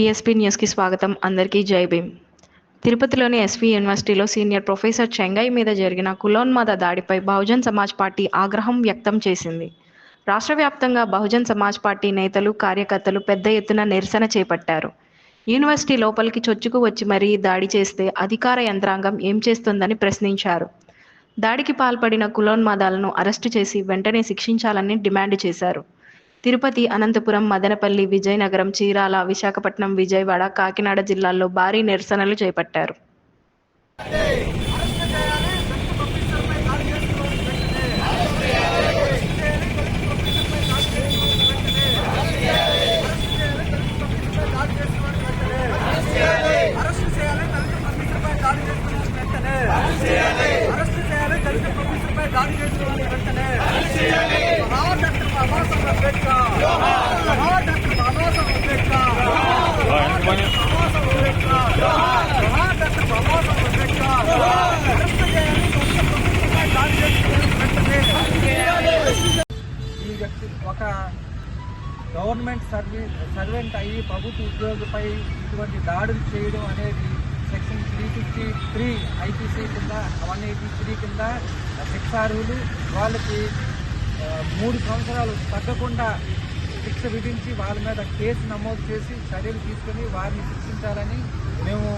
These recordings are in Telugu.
బీఎస్పీ న్యూస్కి స్వాగతం. అందరికీ జై భీమ్. తిరుపతిలోని ఎస్వి యూనివర్సిటీలో సీనియర్ ప్రొఫెసర్ చెంగై మీద జరిగిన కులోన్మాద దాడిపై బహుజన్ సమాజ్ పార్టీ ఆగ్రహం వ్యక్తం చేసింది. రాష్ట్ర వ్యాప్తంగా బహుజన్ సమాజ్ పార్టీ నేతలు కార్యకర్తలు పెద్ద ఎత్తున నిరసన చేపట్టారు. యూనివర్సిటీ లోపలికి చొచ్చుకు వచ్చి మరీ దాడి చేస్తే అధికార యంత్రాంగం ఏం చేస్తుందని ప్రశ్నించారు. దాడికి పాల్పడిన కులోన్మాదాలను అరెస్టు చేసి వెంటనే శిక్షించాలని డిమాండ్ చేశారు. తిరుపతి అనంతపురం మదనపల్లి విజయనగరం చీరాల విశాఖపట్నం విజయవాడ కాకినాడ జిల్లాల్లో భారీ నిరసనలు చేపట్టారు. అరెస్ట్ చేయాలి దళిత ప్రొఫెసర్పై దాడి చేస్తున్న వెంటనే. అరెస్ట్ చేయాలి ఒక గవర్నమెంట్ సర్వీస్ సర్వెంట్ అయ్యి ప్రభుత్వ ఉద్యోగిపై ఇటువంటి దాడులు చేయడం అనేది section three fifty three IPC కింద వన్ ఎయిటీ త్రీ కింద శిక్షార్హులు వాళ్ళకి మూడు సంవత్సరాలు తగ్గకుండా శిక్ష విధించి వాళ్ళ మీద కేసు నమోదు చేసి చర్యలు తీసుకుని వారిని శిక్షించాలని మేము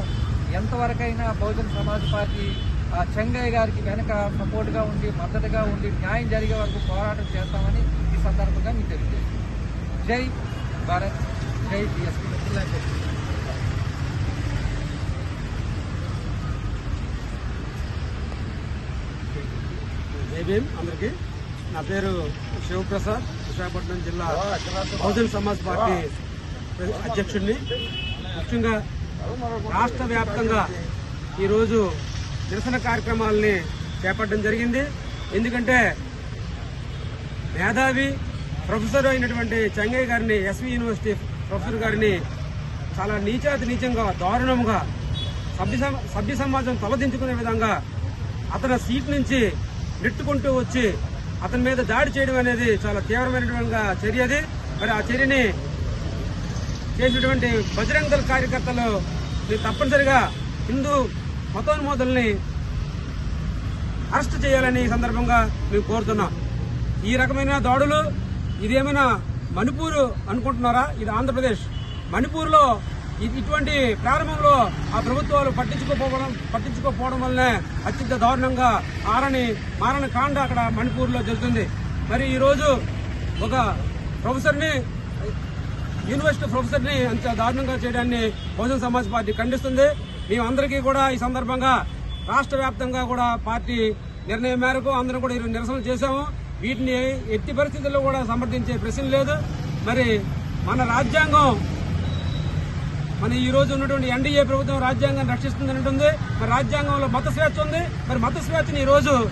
ఎంతవరకైనా బహుజన సమాజ్ పార్టీ ఆ చెంగయ్య గారికి వెనక సపోర్ట్గా ఉండి మద్దతుగా ఉండి న్యాయం జరిగే వరకు పోరాటం చేస్తామని ఈ సందర్భంగా మీకు తెలియజేస్తాం జై భారత్ జై బిఎస్పీ. జై భీమ్ అందరికీ. నా పేరు శివప్రసాద్ విశాఖపట్నం జిల్లా బహుజన్ సమాజ్ పార్టీ అధ్యక్షుడిని. ముఖ్యంగా రాష్ట్ర వ్యాప్తంగా ఈరోజు నిరసన కార్యక్రమాలని చేపట్టడం జరిగింది. ఎందుకంటే మేధావి ప్రొఫెసర్ అయినటువంటి చెంగయ్య గారిని ఎస్వి యూనివర్సిటీ ప్రొఫెసర్ గారిని చాలా నీచాతి నీచంగా దారుణంగా సభ్య సభ్య సమాజం తలదించుకునే విధంగా అతని సీట్ నుంచి నెట్టుకుంటూ వచ్చి అతని మీద దాడి చేయడం అనేది చాలా తీవ్రమైనటువంటి చర్య అది. మరి ఆ చర్యని చేసినటువంటి బజరంగ దళ కార్యకర్తలు మీరు తప్పనిసరిగా హిందూ మతోన్మోదుల్ని అరెస్ట్ చేయాలని ఈ సందర్భంగా మేము కోరుతున్నాం. ఈ రకమైన దాడులు ఇదేమైనా మణిపూర్ అనుకుంటున్నారా? ఇది ఆంధ్రప్రదేశ్. మణిపూర్లో ఇటువంటి ప్రారంభంలో ఆ ప్రభుత్వాలు పట్టించుకోపోవడం పట్టించుకోకపోవడం వల్లనే అత్యంత దారుణంగా ఆరని మారని కాండ అక్కడ మణిపూర్లో జరుగుతుంది. మరి ఈరోజు ఒక ప్రొఫెసర్ని యూనివర్సిటీ ప్రొఫెసర్ని అంత దారుణంగా చేయడాన్ని బహుజన్ సమాజ్ పార్టీ ఖండిస్తుంది. మేమందరికీ కూడా ఈ సందర్భంగా రాష్ట్ర వ్యాప్తంగా కూడా పార్టీ నిర్ణయం మేరకు అందరం కూడా ఈరోజు నిరసనలు చేశాము. వీటిని ఎట్టి పరిస్థితుల్లో కూడా సమర్థించే ప్రశ్న లేదు. మరి మన రాజ్యాంగం మన ఈ రోజు ఉన్నటువంటి ఎన్డీఏ ప్రభుత్వం రాజ్యాంగాన్ని రక్షిస్తుంది అంటుంది. మరి రాజ్యాంగంలో మత స్వేచ్ఛ ఉంది. మరి మత స్వేచ్ఛని ఈ రోజు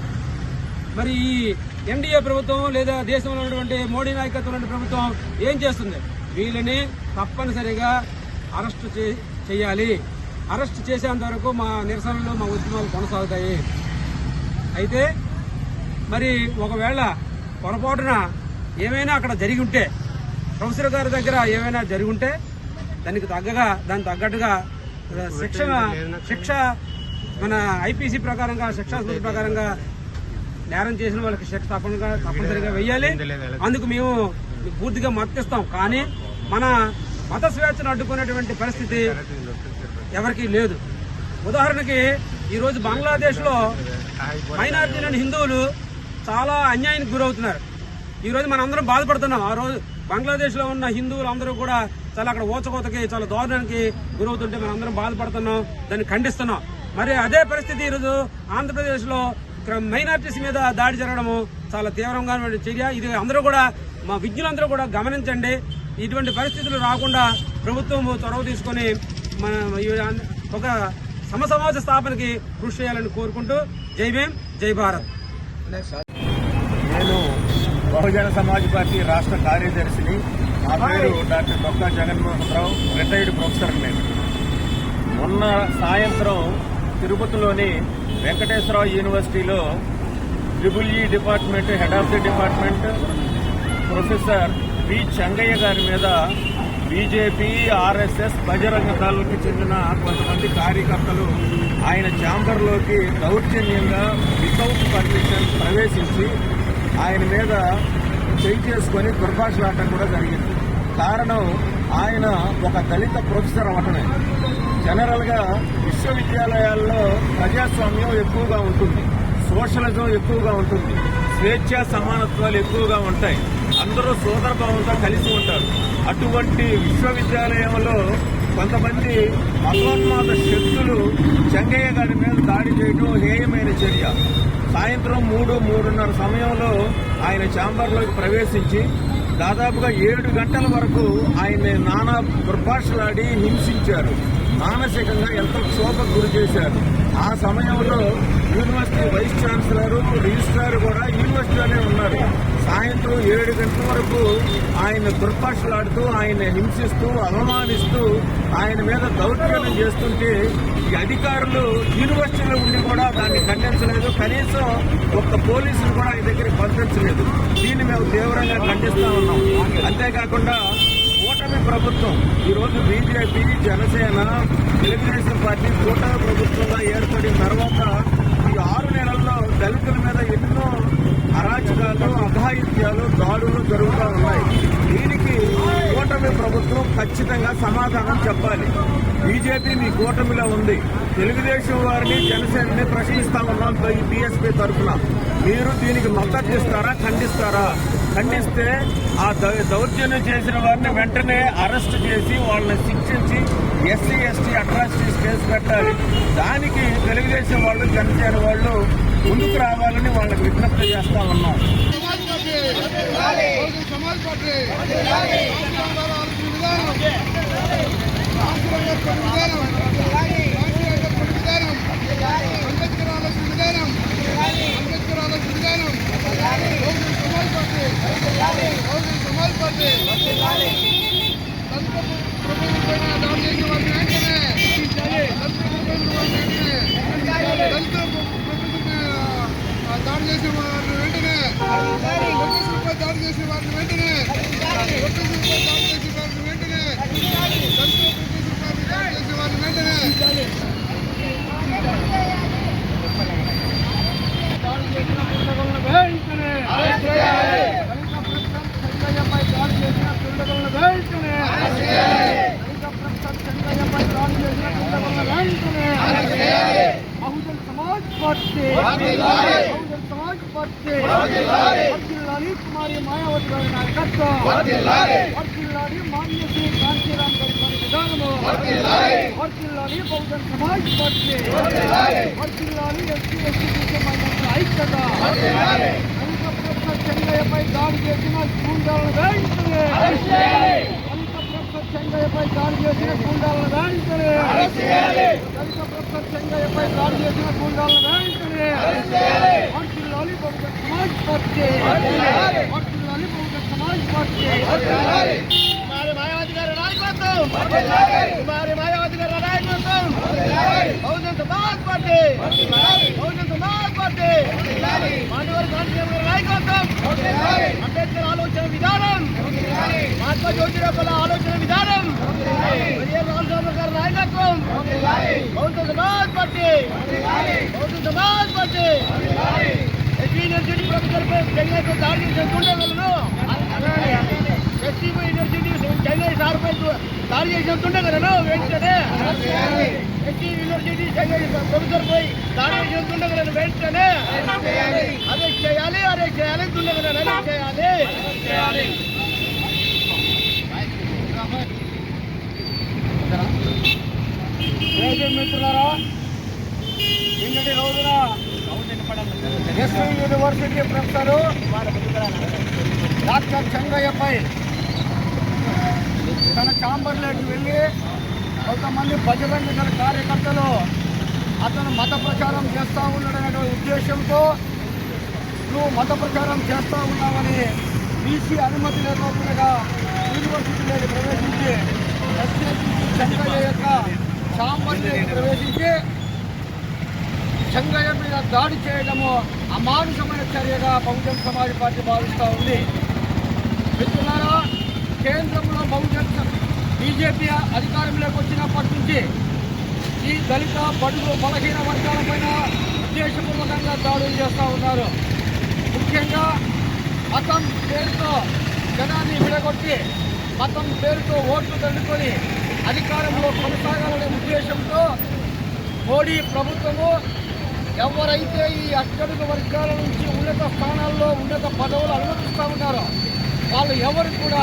మరి ఈ ఎన్డీఏ ప్రభుత్వం లేదా దేశంలో ఉన్నటువంటి మోడీ నాయకత్వం ప్రభుత్వం ఏం చేస్తుంది? వీళ్ళని తప్పనిసరిగా అరెస్ట్ చే- చేయాలి. అరెస్ట్ చేసేంత వరకు మా నిరసనలు మా ఉద్యమాలు కొనసాగుతాయి. అయితే మరి ఒకవేళ పొరపాటున ఏమైనా అక్కడ జరిగి ఉంటే ప్రొఫెసర్ గారి దగ్గర ఏమైనా జరిగి ఉంటే దానికి తగ్గగా దానికి తగ్గట్టుగా శిక్ష శిక్ష మన ఐపీసీ ప్రకారంగా శిక్షా స్మృతి ప్రకారంగా నేరం చేసిన వాళ్ళకి శిక్ష తప్పనిగా తప్పనిసరిగా వెయ్యాలి. అందుకు మేము పూర్తిగా మద్దతిస్తాం కానీ మన మత స్వేచ్ఛను అడ్డుకునేటువంటి పరిస్థితి ఎవరికీ లేదు. ఉదాహరణకి ఈరోజు బంగ్లాదేశ్లో మైనార్టీలైన హిందువులు చాలా అన్యాయానికి గురవుతున్నారు. ఈరోజు మనందరం అందరం బాధపడుతున్నాం. ఆ రోజు బంగ్లాదేశ్లో ఉన్న హిందువులు అందరూ కూడా చాలా అక్కడ ఓచకోతకి చాలా దారుణానికి గురవుతుంటే మనం అందరం బాధపడుతున్నాం దాన్ని ఖండిస్తున్నాం. మరి అదే పరిస్థితి ఈరోజు ఆంధ్రప్రదేశ్లో మైనారిటీస్ మీద దాడి జరగడము చాలా తీవ్రంగా చర్య. ఇది అందరూ కూడా మా విజ్ఞులందరూ కూడా గమనించండి. ఇటువంటి పరిస్థితులు రాకుండా ప్రభుత్వం చొరవ తీసుకొని ఒక సమసమాజ స్థాపనకి కృషి చేయాలని కోరుకుంటూ జై భీమ్ జై భారత్. నేను బహుజన సమాజ్ పార్టీ రాష్ట్ర కార్యదర్శిని. నా పేరు doctor Dokka Jaganmohan Rao retired professor నేను. మొన్న సాయంత్రం తిరుపతిలోని వెంకటేశ్వరరావు యూనివర్సిటీలో triple E department head of the department professor V Chengaiah గారి మీద బీజేపీ ఆర్ఎస్ఎస్ బజరంగ దళాలకు చెందిన కొంతమంది కార్యకర్తలు ఆయన ఛాంబర్లోకి దౌర్జన్యంగా వితౌట్ పర్మిషన్ ప్రవేశించి ఆయన మీద చెక్ చేసుకొని దుర్భాషలాడటం కూడా జరిగింది. కారణం ఆయన ఒక దళిత ప్రొఫెసర్ అవటమే జనరల్గా విశ్వవిద్యాలయాల్లో ప్రజాస్వామ్యం ఎక్కువగా ఉంటుంది. సోషలిజం ఎక్కువగా ఉంటుంది. స్వేచ్ఛ సమానత్వాలు ఎక్కువగా ఉంటాయి. అందరూ సోదరభావంతో కలిసి ఉంటారు. అటువంటి విశ్వవిద్యాలయంలో కొంతమంది మతోన్మాద శక్తులు చెంగయ్య గారి మీద దాడి చేయడం హేయమైన చర్య. సాయంత్రం మూడు మూడున్నర సమయంలో ఆయన ఛాంబర్లోకి ప్రవేశించి దాదాపుగా ఏడు గంటల వరకు ఆయన్ని నానా దుర్భాషలాడి హింసించారు. మానసికంగా ఎంతో క్షోభకు గురి చేశారు. ఆ సమయంలో యూనివర్సిటీ వైస్ ఛాన్సలర్ రిజిస్ట్రార్ కూడా యూనివర్సిటీలోనే ఉన్నారు సాయంత్రం ఏడు గంటల వరకు ఆయన దుర్భాషలాడుతూ ఆయన హింసిస్తూ అవమానిస్తూ ఆయన మీద దౌర్జన్యం చేస్తుంటే ఈ అధికారులు యూనివర్సిటీలో ఉండి కూడా దాన్ని ఖండించలేదు. కనీసం ఒక్క పోలీసులు కూడా ఆయన దగ్గరికి పంపించలేదు. దీన్ని మేము తీవ్రంగా ఖండిస్తూ ఉన్నాం. అంతేకాకుండా కూటమి ప్రభుత్వం ఈ రోజు బీజేపీ జనసేన తెలుగుదేశం పార్టీ కూటమి ప్రభుత్వంగా ఏర్పడిన తర్వాత ఈ ఆరు నెలల్లో దళితుల మీద ఎన్ని అరాచకాలు అఘాయిత్యాలు దాడులు జరుగుతూ ఉన్నాయి. దీనికి కూటమి ప్రభుత్వం ఖచ్చితంగా సమాధానం చెప్పాలి. బీజేపీ మీ కూటమిలో ఉంది. తెలుగుదేశం వారిని జనసేనని ప్రశ్నిస్తా ఉన్నాం ఈ బీఎస్పీ తరఫున. మీరు దీనికి మద్దతు ఇస్తారా ఖండిస్తారా? ఖండిస్తే ఆ దౌ- దౌర్జన్యం చేసిన వారిని వెంటనే అరెస్ట్ చేసి వాళ్ళని శిక్షించి ఎస్సీ ఎస్టీ అట్రాసిటీస్ కేసు పెట్టాలి. దానికి తెలుగుదేశం వాళ్ళు జనసేన వాళ్ళు ముందుకు రావాలని వాళ్ళకి విజ్ఞప్తి చేస్తా ఉన్నాం. సమాజ్ పార్టీ బహుజన్ సమాజ్ పార్టీ రాష్ట్రాల విధానం రాష్ట్రాల విధానం రాష్ట్రాల విధానం అంబేద్కర్ ఆలోచన విధానం అంబేద్కర్ ఆలోచన విధానం బహుజన్ సమాజ్ పార్టీ బహుజన్ సమాజ్ పార్టీ దళిత ప్రభుత్వం పైన దాడి చేసిన వారిని వెంటనే దళిత ప్రభుత్వం వారిని వెంటనే దళిత ప్రభుత్వం ఆ, దాడి చేసిన వారిని వెంటనే నోటీసులపై దాడి చేసిన వారిని వెంటనే నోటీసులపై దాడి చేసిన వారిని వెంటనే దళిత నోటీసులపై దాడి చేసిన వారిని వెంటనే దాడి చేసిన దుండగులను వెంటనే దళిత ప్రశ్న చెంగయ్యపై దాడి చేసిన దుండగులను వెంటనే దళిత ప్రశ్న చెంగయ్యపై దాడి చేసిన దుండగులను వెంటనే బహుజన్ సమాజ్ పార్టీ బహుజన్ సమాజ్ పార్టీ వర్ధిల్లాలి కుమారి మాయావతి గారి నాయకత్వం వర్ధిల్లాలి మాన్య శ్రీ కాంచీరామ్ గారి పని విధానము వర్ధిల్లాలి బహుజన్ సమాజ్ పార్టీ వర్ధిల్లాలి ఎస్సీ ఎస్టీ మైనార్టీల ఐక్యత దళిత ప్రశ్న చెంగయ్యపై దాడి చేసిన గూండాలను వెంటనే దళిత ప్రశ్న చెంగయ్యపై దాడి చేసిన గూండాలను వెంటనే దళిత ప్రశ్న చెంగయ్యపై దాడి చేసిన గూండాలను వెంటనే వర్ధిల్లాలి బహుజన్ సమాజ్ పార్టీ వర్ధిల్లాలి బహుజన్ సమాజ్ పార్టీ కుమారి మాయావతి గారి నాయకత్వం కుమారి మాయావతి గారి నాయకత్వం బహుజన్ సమాజ్ పార్టీ బహుజన్ సమాజ్ పార్టీ మానవర్ గాంధీ గారి నాయకత్వం అంబేద్కర్ ఆలోచన విధానం మహాత్మా జ్యోతిరావు ఆలోచన విధానం వైఎస్ రామచంద్ర గారి నాయకత్వం Bahujan Samaj party Bahujan Samaj party SC university professor చెన్నైపై దాడి చేసిన దుండగులను ఎస్సీ యూనివర్సిటీ చెన్నై సార్ దాడి చేసిన దుండగులను వెంటనే ఎస్సీ యూనివర్సిటీ చెన్నై ప్రొఫెసర్ పై దాడి చేసిన దుండగులను వెంటనే అరెస్ట్ చేయాలి అరెస్ట్ చేయాలి దుండగులను అరెస్ట్ చేయాలి. మిత్రులారా నిన్నటి రోజున ఎస్వి యూనివర్సిటీ ప్రొఫెసరు డాక్టర్ చెంగయ్యపై తన ఛాంబర్లోకి వెళ్ళి కొంతమంది బజరంగ దళ కార్యకర్తలు అతను మత ప్రచారం చేస్తూ ఉన్నాడనే ఉద్దేశంతో నువ్వు మత ప్రచారం చేస్తూ ఉన్నావని బీసీ అనుమతి లేకుండా యూనివర్సిటీలోకి ప్రవేశించి ఎస్ఎస్సి చెంగయ్య యొక్క ఛాంబర్లోకి ప్రవేశించి చెంగయ్య మీద దాడి చేయడము అమానుషమైన చర్యగా బహుజన్ సమాజ్ పార్టీ భావిస్తూ ఉంది. మిత్రులారా కేంద్రంలో బహుజన్ బీజేపీ అధికారంలోకి వచ్చినప్పటి నుంచి ఈ దళిత బడుగు బలహీన వర్గాలపైన ఉద్దేశపూర్వకంగా దాడులు చేస్తూ ఉన్నారు. ముఖ్యంగా మతం పేరుతో జనాన్ని విడగొట్టి మతం పేరుతో ఓట్లు తండుకొని అధికారంలో కొనసాగాలనే ఉద్దేశంతో మోడీ ప్రభుత్వము ఎవరైతే ఈ అట్టడుగు వర్గాల నుంచి ఉన్నత స్థానాల్లో ఉన్నత పదవులు అనుమతిస్తూ ఉన్నారో వాళ్ళు ఎవరు కూడా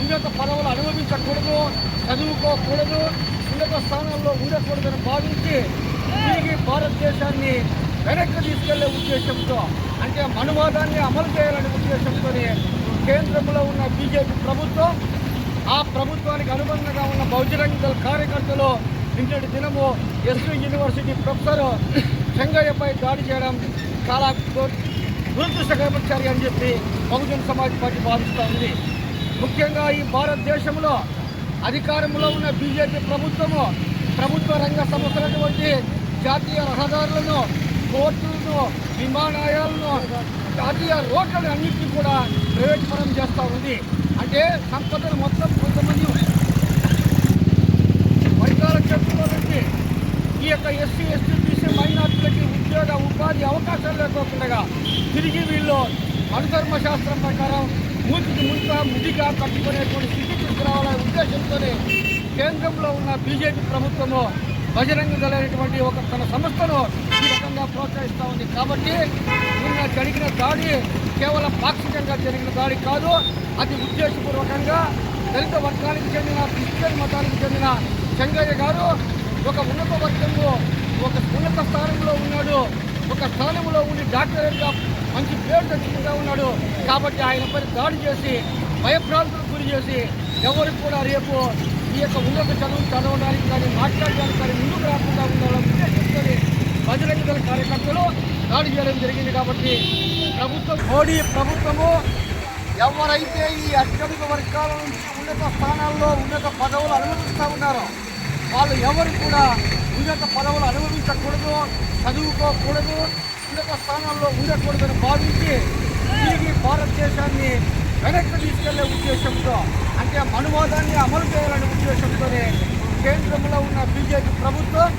ఉన్నత పదవులు అనుభవించకూడదు చదువుకోకూడదు ఉన్నత స్థానాల్లో ఉండకూడదని భావించి తిరిగి భారతదేశాన్ని వెనక్కి తీసుకెళ్ళే ఉద్దేశంతో అంటే మనువాదాన్ని అమలు చేయాలనే ఉద్దేశంతో కేంద్రంలో ఉన్న బీజేపీ ప్రభుత్వం ఆ ప్రభుత్వానికి అనుబంధంగా ఉన్న బహుజరంగ దళ కార్యకర్తలు నిన్నటి దినము ఎస్వి యూనివర్సిటీ ప్రొఫెసర్ చెంగయ్యపై దాడి చేయడం చాలా దురదృష్టకరమైన అని చెప్పి బహుజన్ సమాజ్ పార్టీ భావిస్తూ ఉంది ముఖ్యంగా ఈ భారతదేశంలో అధికారంలో ఉన్న బీజేపీ ప్రభుత్వము ప్రభుత్వ రంగ సంస్థలటువంటి జాతీయ రహదారులను కోర్టులను విమానాయాలను జాతీయ రోడ్లను అన్నింటినీ కూడా ప్రైవేట్ చేస్తూ ఉంది అంటే సంపదను మొత్తం కొంతమంది వర్గాల చెప్పుకోవాలంటే ఈ యొక్క ఎస్సీ ఎస్టీ మైనార్టీలకి ఉద్యోగ ఉపాధి అవకాశాలు లేకోకుండా తిరిగి వీళ్ళు అనుధర్మ శాస్త్రం ప్రకారం మూతికి ముంత ముదిగా కట్టుకునేటువంటి స్థితి తీసుకురావాలనే ఉద్దేశంతోనే కేంద్రంలో ఉన్న బీజేపీ ప్రభుత్వము బజరంగ దళైనటువంటి ఒక తన సంస్థను ఈ రకంగా ప్రోత్సహిస్తూ ఉంది. కాబట్టి నిన్న జరిగిన దాడి కేవలం పాక్షికంగా జరిగిన దాడి కాదు అది ఉద్దేశపూర్వకంగా దళిత వర్గానికి చెందిన క్రిస్టియన్ మతానికి చెందిన చెంగయ్య గారు ఒక ఉన్నత వర్గంలో ఒక ఉన్నత స్థానంలో ఉన్నాడు. ఒక స్థానంలో ఉండి డాక్టరేట్గా మంచి పేరు తెచ్చుకుంటా ఉన్నాడు. కాబట్టి ఆయనపై దాడి చేసి భయప్రాంతులకు గురి చేసి ఎవరికి కూడా రేపు ఈ యొక్క ఉన్నత చదువు చదవడానికి కానీ మాట్లాడడానికి కానీ ముందుకు రాకుండా ఉండాలని ఉద్దేశించుకొని బజరంగ దళ కార్యకర్తలు దాడి చేయడం జరిగింది కాబట్టి ప్రభుత్వం మోడీ ప్రభుత్వము ఎవరైతే ఈ అత్యధిక వర్గాల నుంచి ఉన్నత స్థానాల్లో ఉన్నత పదవులు అనుమతిస్తూ ఉన్నారో వాళ్ళు ఎవరు కూడా ఉన్నత పదవులు అనుభవించకూడదు చదువుకోకూడదు ఉన్నత స్థానాల్లో ఉండకూడదని భావించి తిరిగి భారతదేశాన్ని వెనక్కి తీసుకెళ్ళే ఉద్దేశంతో అంటే మనువాదాన్ని అమలు చేయాలనే ఉద్దేశంతోనే కేంద్రంలో ఉన్న బీజేపీ ప్రభుత్వం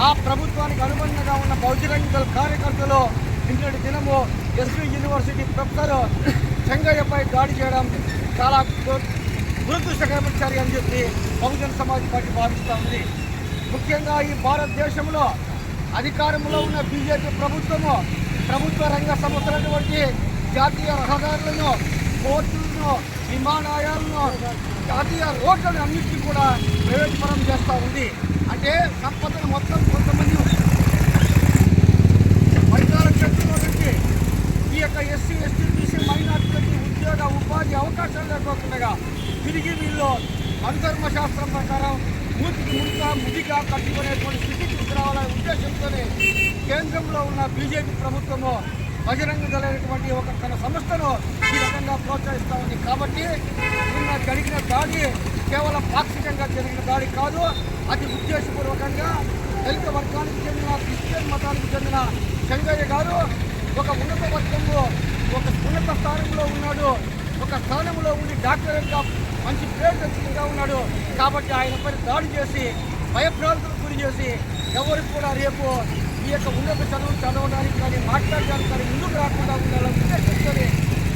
ఆ ప్రభుత్వానికి అనుబంధంగా ఉన్న బౌద్ధరంగ దళ కార్యకర్తలు ఇంటి దినము ఎస్వి యూనివర్సిటీ ప్రొఫెసర్ చెంగయ్యపై దాడి చేయడం చాలా దు- దురదృష్టకరమైన చర్య అని చెప్పి బహుజన సమాజ్ పార్టీ భావిస్తూ ఉంది. ముఖ్యంగా ఈ భారతదేశంలో అధికారంలో ఉన్న బీజేపీ ప్రభుత్వము ప్రభుత్వ రంగ సంస్థలైనటువంటి జాతీయ రహదారులను కోర్టులను విమానాయాలను జాతీయ రోడ్లను అన్నింటినీ కూడా ప్రవేశపరం చేస్తూ ఉంది. అంటే సంపదను మొత్తం కొంతమంది వర్గాల చేతుల్లో పెట్టి ఈ యొక్క ఎస్సీ ఎస్టీ బీసీ మైనార్టీలకి ఉద్యోగ ఉపాధి అవకాశాలు లేకుండా తిరిగి వీళ్ళు అనుధర్మ శాస్త్రం ప్రకారం మూతికి ముంత ముడిగా కట్టుకునేటువంటి స్థితికి తీసుకురావాలనే ఉద్దేశంతోనే కేంద్రంలో ఉన్న బీజేపీ ప్రభుత్వము బహిరంగ దళ ఒక తన సంస్థను ఈ రకంగా ప్రోత్సహిస్తూ ఉంది. కాబట్టి నిన్న జరిగిన దాడి కేవలం పాక్షికంగా జరిగిన దాడి కాదు అది ఉద్దేశపూర్వకంగా దళిత వర్గానికి చెందిన క్రిస్టియన్ మతానికి చెందిన చెంగయ్య గారు ఒక ఉన్నత వర్గంలో ఒక ఉన్నత స్థానంలో ఉన్నాడు. ఒక స్థానంలో ఉండి డాక్టరేట్గా మంచి పేరు తెచ్చుకుంటా ఉన్నాడు. కాబట్టి ఆయనపై దాడి చేసి భయభ్రాంతులకు గురి చేసి ఎవరు కూడా రేపు ఈ యొక్క ఉన్నత చదువు చదవడానికి కానీ మాట్లాడడానికి కానీ ముందుకు రాకుండా ఉండాలని ఉద్దేశించుకొని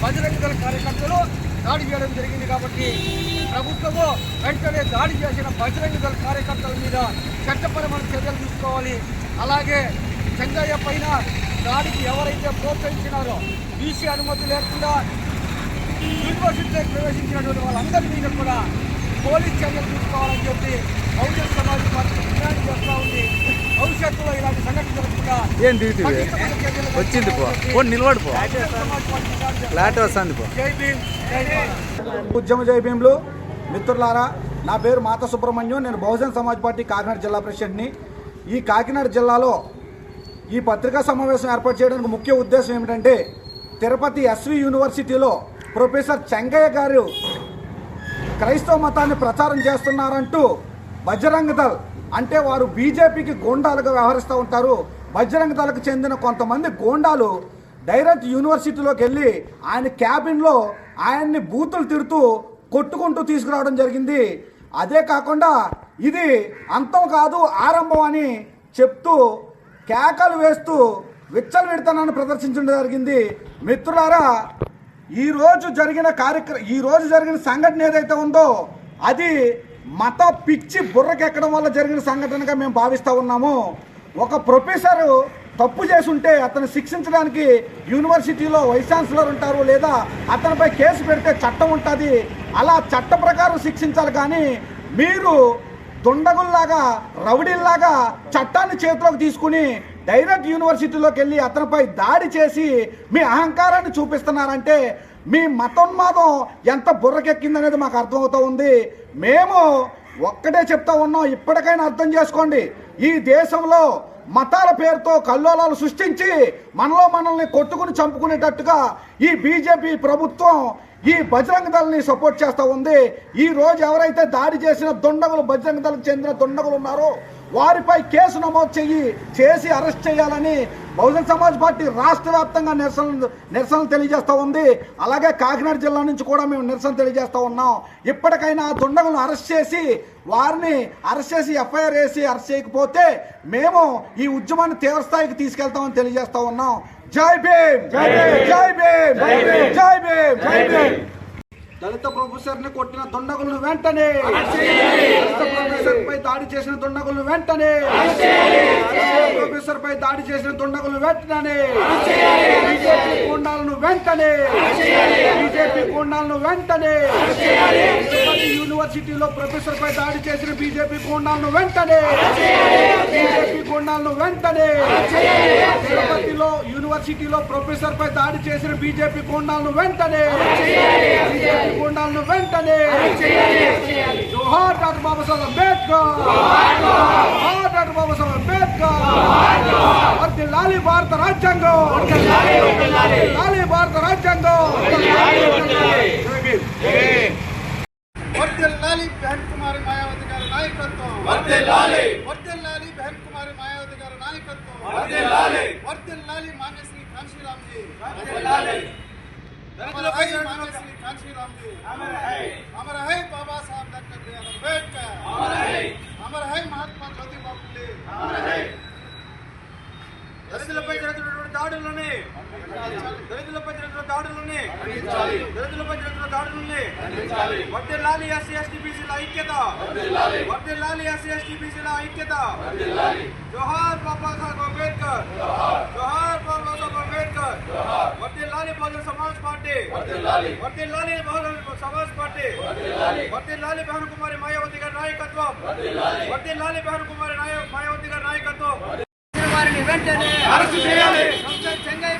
బజరంగ దళ కార్యకర్తలు దాడి చేయడం జరిగింది. కాబట్టి ప్రభుత్వము వెంటనే దాడి చేసిన బజరంగ దళ కార్యకర్తల మీద చట్టపరమైన చర్యలు తీసుకోవాలి. అలాగే చెంగయ్య పైన దాడికి ఎవరైతే ప్రోత్సహించినారో బీసీ అనుమతి లేకుండా యూనివర్సిటీలోకి ప్రవేశించినటువంటి వాళ్ళందరి మీద కూడా పోలీస్ చర్యలు తీసుకోవాలని చెప్పి బహుజన్ సమాజ్ పార్టీ డిమాండ్ చేస్తూ ఉంది. భవిష్యత్తులో ఇలాంటి సంఘటన జరగకుండా ఏంది ఇది? ఖచ్చితమైన చర్యలు వచ్చింది పో. నిలబడి పో. బహుజన్ సమాజ్ పార్టీ డిమాండ్ చేస్తూ లాట్ వస్తుంది జై జై ఉద్యమ భీములు. మిత్రులారా నా పేరు మాత సుబ్రహ్మణ్యం. నేను బహుజన్ సమాజ్ పార్టీ కాకినాడ జిల్లా ప్రెసిడెంట్ని. ఈ కాకినాడ జిల్లాలో ఈ పత్రికా సమావేశం ఏర్పాటు చేయడానికి ముఖ్య ఉద్దేశం ఏమిటంటే తిరుపతి ఎస్వి యూనివర్సిటీలో ప్రొఫెసర్ చెంగయ్య గారు క్రైస్తవ మతాన్ని ప్రచారం చేస్తున్నారంటూ బజరంగ దళ్ అంటే వారు బీజేపీకి గోండాలుగా వ్యవహరిస్తూ ఉంటారు. బజరంగ దళకు చెందిన కొంతమంది గోండాలు డైరెక్ట్ యూనివర్సిటీలోకి వెళ్ళి ఆయన క్యాబిన్లో ఆయన్ని బూతులు తిడుతూ కొట్టుకుంటూ తీసుకురావడం జరిగింది. అదే కాకుండా ఇది అంతం కాదు ఆరంభం అని చెప్తూ కేకలు వేస్తూ విచ్చలు విడతానని ప్రదర్శించడం జరిగింది. మిత్రులారా ఈరోజు జరిగిన కార్యక్రమం ఈ రోజు జరిగిన సంఘటన ఏదైతే ఉందో అది మత పిచ్చి బుర్రకెక్కడం వల్ల జరిగిన సంఘటనగా మేము భావిస్తూ ఉన్నాము. ఒక ప్రొఫెసరు తప్పు చేసుంటే అతను శిక్షించడానికి యూనివర్సిటీలో వైస్ ఛాన్సలర్ ఉంటారు లేదా అతనిపై కేసు పెడితే చట్టం ఉంటుంది. అలా చట్ట ప్రకారం శిక్షించాలి కానీ మీరు దుండగుల్లాగా రౌడీల్లాగా చట్టాన్ని చేతిలోకి తీసుకుని డైరెక్ట్ యూనివర్సిటీలోకి వెళ్ళి అతనిపై దాడి చేసి మీ అహంకారాన్ని చూపిస్తున్నారంటే మీ మతోన్మాదం ఎంత బుర్రకెక్కిందనేది మాకు అర్థమవుతూ ఉంది. మేము ఒక్కటే చెప్తా ఉన్నాం ఇప్పటికైనా అర్థం చేసుకోండి. ఈ దేశంలో మతాల పేరుతో కల్లోలాలు సృష్టించి మనలో మనల్ని కొట్టుకుని చంపుకునేటట్టుగా ఈ బీజేపీ ప్రభుత్వం ఈ బజరంగ దళని సపోర్ట్ చేస్తూ ఉంది. ఈ రోజు ఎవరైతే దాడి చేసిన దుండగులు బజరంగ దళకు చెందిన దుండగులు ఉన్నారో వారిపై కేసు నమోదు చెయ్యి చేసి అరెస్ట్ చేయాలని బహుజన్ సమాజ్ పార్టీ రాష్ట్ర వ్యాప్తంగా నిరసన నిరసనలు తెలియజేస్తూ ఉంది. అలాగే కాకినాడ జిల్లా నుంచి కూడా మేము నిరసన తెలియజేస్తూ ఉన్నాం. ఇప్పటికైనా ఆ దుండగులను అరెస్ట్ చేసి వారిని అరెస్ట్ చేసి ఎఫ్ఐఆర్ వేసి అరెస్ట్ చేయకపోతే మేము ఈ ఉద్యమాన్ని తీవ్రస్థాయికి తీసుకెళ్తామని తెలియజేస్తా ఉన్నాం. జై భీమ్! జై భీమ్! జై భీమ్! జై భీమ్! జై భీమ్! దళిత ప్రొఫెసర్ని కొట్టిన దుండగులను వెంటనే! దళిత ప్రొఫెసర్ పై దాడి చేసిన దుండగులను వెంటనే! ప్రొఫెసర్ పై దాడి చేసిన దుండగులను వెంటనే! బీజేపీ కొండాలను వెంటనే! బీజేపీ కొండాలను వెంటనే! యూనివర్సిటీలో ప్రొఫెసర్ పై దాడి చేసిన బీజేపీ కొండాలను వెంటనే! బీజేపీ కొండాలను వెంటనే! తిరుపతిలో యూనివర్సిటీలో ప్రొఫెసర్ పై దాడి చేసిన బీజేపీ కొండాలను వెంటనే! బీజేపీ గుండాలను వెంటనే జోహార్ డాక్టర్ బాబాసాహెబ్ అంబేద్కర్. జోహార్ డాక్టర్ బాబాసాహెబ్ అంబేద్కర్. వర్ధిల్లాలి భారత రాజ్యాంగం. వర్ధిల్లాలి భారత రాజ్యాంగం. వర్దిల్లాలి బెహన్ కుమారి మాయావతి గారి నాయకత్వం వర్దిల్లాలి వర్దిల్లాలి బెహన్ కుమారి మాయావతి గారి నాయకత్వం మాన్యశ్రీ కాంశీరామ్ జీ అమర్ హై That's the దాడులని దళితులపై జరుగుతున్న దాడులని దళితులపై జరుగుతున్న దాడులని వర్దిల్లాలి ఎస్సీ ఎస్టీ బీసీల ఐక్యత. వర్దిల్లాలి ఎస్సీ ఎస్టీ బీసీల ఐక్యత. జోహార్ బాబా సాహెబ్ అంబేద్కర్. జోహార్. బాబా సాహెబ్ అంబేద్కర్. వర్దిల్లాలి బహుజన సమాజ్ పార్టీ. వర్దిల్లాలి బహుజన సమాజ్ పార్టీ. వర్దిల్లాలి బెహన్ కుమారి మాయావతి గారి నాయకత్వం. వర్దిల్లాలి బెహన్ కుమారి మాయావతి గారి నాయకత్వం. వారిని వెంటనే అరెస్ట్ చేయాలి. ప్రొఫెసర్ చెంగయ్యపై